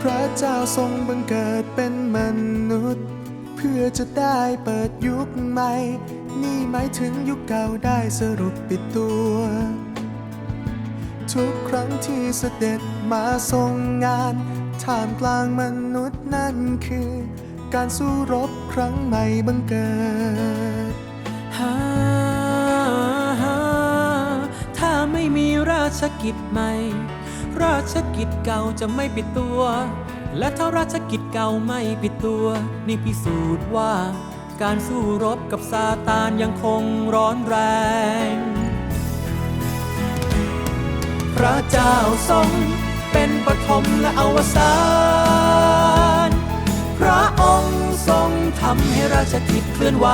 พระเจ้าทรงบังเกิดเป็นมนุษย์ เพื่อจะได้เปิดยุคใหม่ นี่หมายถึงยุคเก่าได้สรุปปิดตัว ทุกครั้งที่เสด็จมาทรงงานท่ามกลางมนุษย์นั่นคือ การสู้รบครั้งใหม่บังเกิดถ้าไม่มีราชกิจใหม่ ราชกิจเก่าจะไม่ปิดตัว และถ้าราชกิจเก่าไม่ปิดตัว นี่พิสูจน์ว่าการสู้รบกับซาตานยังคงร้อนแรง พระเจ้าทรงเป็นปฐมและอวสานพระองค์ทรงทำให้ราชกิจเคลื่อนไหว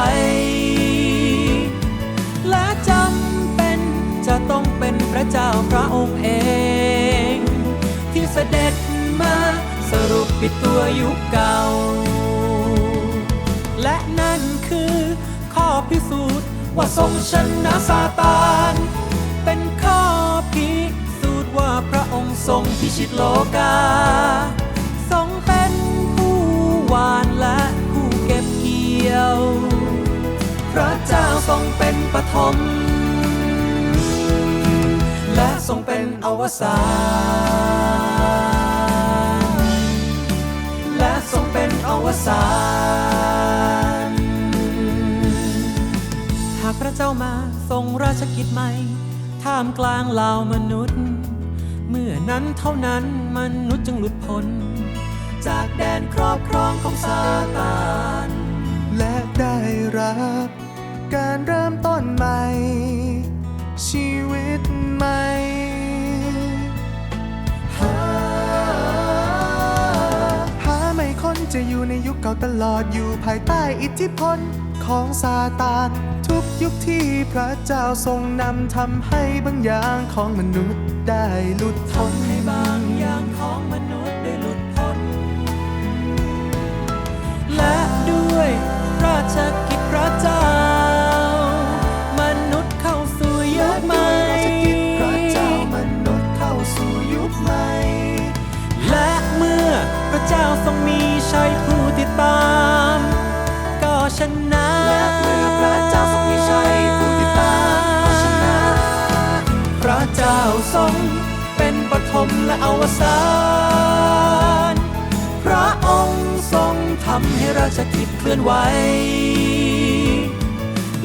และจำเป็นจะต้องเป็นพระเจ้าพระองค์เอง ยุคเก่า และนั่นคือข้อพิสูจน์ว่าทรงชนะซาตานเป็นข้อพิสูจน์ว่าพระองค์ทรงพิชิตโลกา ทรงเป็นผู้หวานและผู้เก็บเกี่ยว พระเจ้าทรงเป็นปฐมและทรงเป็นอวสาน อวสานหากพระเจ้ามาทรงราชกิจใหม่ ท่ามกลางเหล่ามนุษย์ เมื่อนั้นเท่านั้นมนุษย์จึงหลุดพ้น จากแดนครอบครองของซาตานและได้รับการเริ่มต้นใหม่ ชีวิตใหม่ จะอยู่ในยุคเก่าตลอดอยู่ภายใต้อิทธิพลของซาตาน ทุกยุคที่พระเจ้าทรงนำทำให้บางอย่างของมนุษย์ได้หลุดพ้นให้บางอย่างของมนุษย์ จ้าทรงมีชัยผู้ติดตาม ก็ชนะและเมื่อพระเจ้าทรงมีชัยผู้ติดตามก็ชนะ พระเจ้าทรงเป็นปฐมและอวสานพระองค์ทรงทำให้ราชกิจเคลื่อนไหว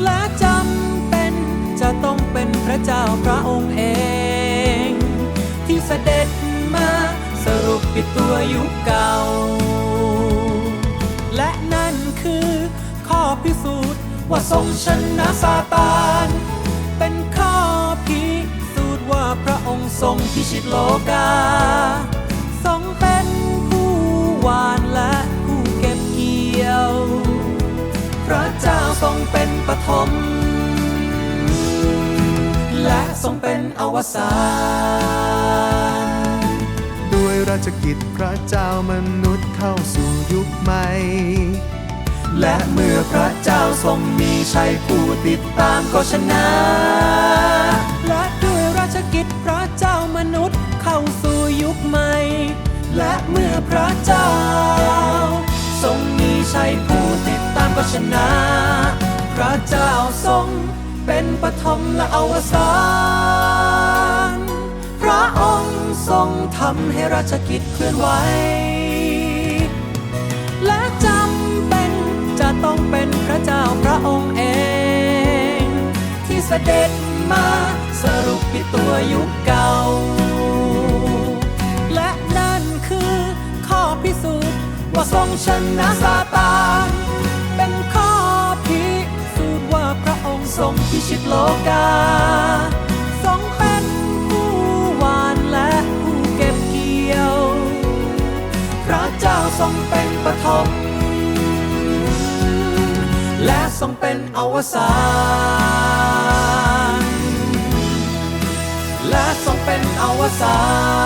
และจำเป็นจะต้องเป็นพระเจ้าพระองค์ ยุคเก่า และนั่นคือข้อพิสูจน์ว่าทรงชนะซาตาน เป็นข้อพิสูจน์ว่าพระองค์ทรงพิชิตโลกา ทรงเป็นผู้หวานและผู้เก็บเกี่ยว พระเจ้าทรงเป็นปฐมและทรงเป็นอวสาน ราชกิจพระเจ้ามนุษย์เข้าสู่ยุคใหม่ และเมื่อพระเจ้าทรงมีชัยผู้ติดตามก็ชนะ และด้วยราชกิจพระเจ้ามนุษย์เข้าสู่ยุคใหม่ และเมื่อพระเจ้า ทรงมีชัยผู้ติดตามก็ชนะ พระเจ้าทรงเป็นปฐมและอวสานพระองค์ ทรงทำให้ราชกิจเคลื่อนไหว และจำเป็นจะต้องเป็นพระเจ้าพระองค์เอง ที่เสด็จมาสรุปปิตัวยุคเก่า และนั่นคือข้อพิสูจน์ว่าทรงชนะซาตานเป็นข้อพิสูจน์ว่าพระองค์ทรงพิชิตโลกา ทรงเป็นปฐมและทรงเป็นอวสานและทรงเป็นอวสาน